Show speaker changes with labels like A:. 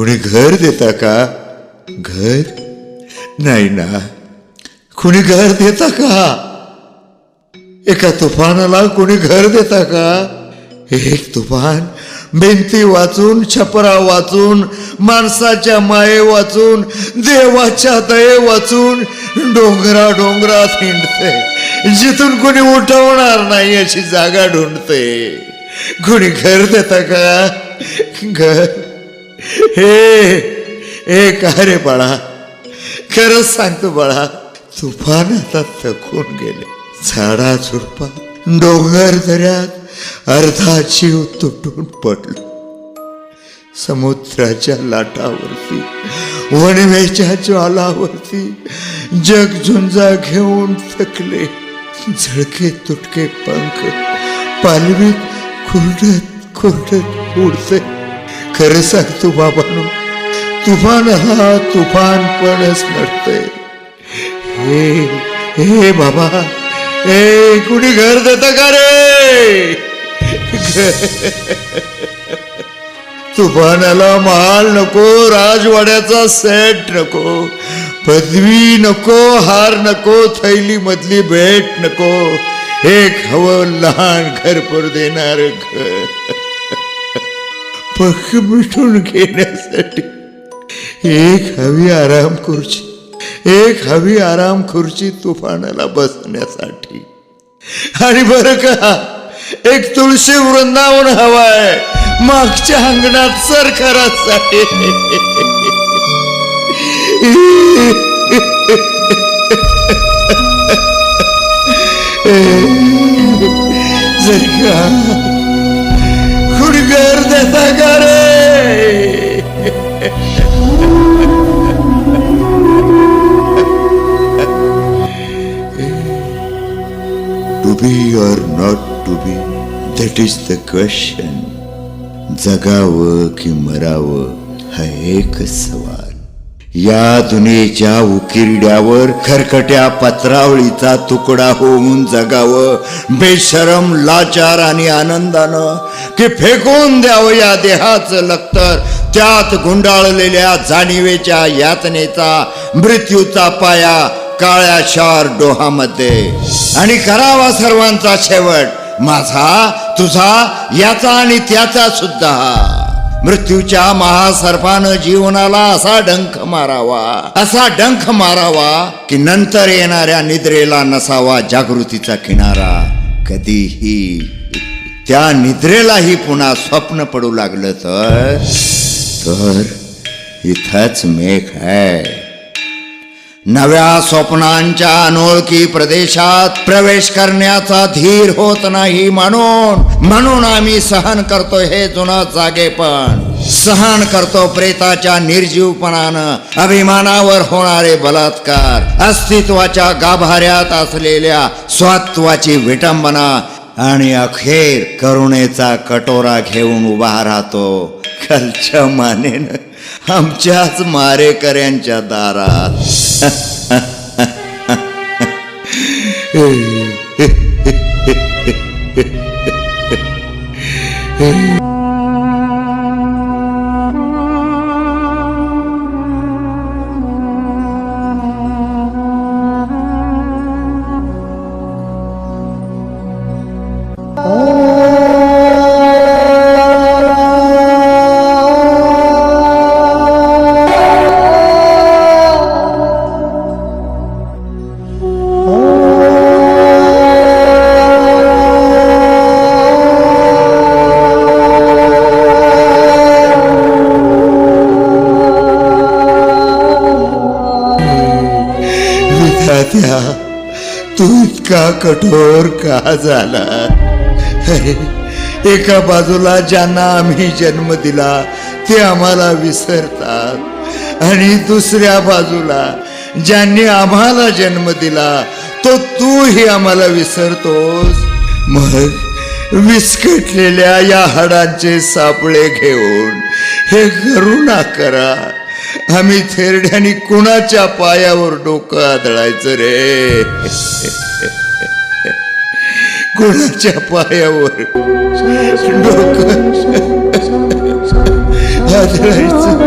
A: कुणी घर देता का? घर? नाही ना. कुणी घर देता का? एका तुफानाला कुणी घर देता का? एक तुफान. भिंती वाचून छपरा वाचून माणसाच्या माये वाचून देवाच्या दये वाचून डोंगरा डोंगरात हिंडते. जिथून कोणी उठवणार नाही अशी जागा ढूंढते. कोणी घर देता का? घर. हे हे का रे बाळा? खरंच सांगतो बाळा तुफान आता थकून गेले. झाडा झुडपा डोंगर दऱ्यात अर्धा जीव तुटून पडलो. समुद्राच्या लाटावरती वणवेच्या ज्वालावरती जग झुंजा घेऊन थकले. झळके तुटके पंख पालवीत खुरडत खुरडत उडते. खरं सांगतो बाबानो तुफान हा तुफान पणच नडते हे हे बाबा हे कुणी घर देत का रे? तुफानाला माल नको राजवाड्याचा सेट नको पदवी नको हार नको थैली मधली भेट नको. एक हवं लहान घरपर देणार घर. पक्ष मिटून घेण्यासाठी. एक हवी आराम खुर्ची एक हवी आराम खुर्ची तुफानाला बसण्यासाठी. आणि बरं का एक तुळशी वृंदावन हवाय मागच्या अंगणात सरकारासाठी जर का खुडगर to be or not to be that is the question जगावं की मरावं हा एकच सवाल. या दुनियेच्या उकिरड्यावर खरकट्या पत्रावळीचा तुकडा होऊन जगावं. बेशरम लाचार आणि आनंदानं की फेकून द्यावं या देहाचं लक्तर. त्यात गुंडाळलेल्या जाणीवेच्या यातनेचा मृत्यूचा पाया काळ्या शार डोहामध्ये. आणि करावा सर्वांचा शेवट माझा तुझा याचा आणि त्याचा सुद्धा. मृत्यूच्या महासर्पानं जीवनाला असा डंख मारावा असा डंख मारावा की नंतर येणाऱ्या निद्रेला नसावा जागृतीचा किनारा कधीही त्या निद्रेलाही पुन्हा स्वप्न पडू लागलं तर? तर इथंच मेघ आहे. नव्या स्वप्नांच्या अनोळखी प्रदेशात प्रवेश करण्याचा धीर होत नाही म्हणून म्हणून आम्ही सहन करतो हे जुनं जागेपण. सहन करतो प्रेताच्या निर्जीवपणानं अभिमानावर होणारे बलात्कार अस्तित्वाच्या गाभाऱ्यात असलेल्या स्वात्वाची विटंबना आणि अखेर करुणेचा कटोरा घेऊन उभा राहतो. खालच्या मानेनं आमच्याच मारेकऱ्यांच्या दारात. विधात्या तू इतका कठोर का झाला? अरे एका बाजूला ज्यांना आम्ही जन्म दिला ते आम्हाला विसरतात. आणि दुसऱ्या बाजूला ज्यांनी आम्हाला जन्म दिला तो तूही आम्हाला विसरतोस. मग विस्कटलेल्या या हाडांचे सापळे घेऊन हे करुणा करा. आम्ही थेरड्यानी कुणाच्या पायावर डोकं आदळायचं रे? कुणाच्या पायावर डोकं आदळायचं?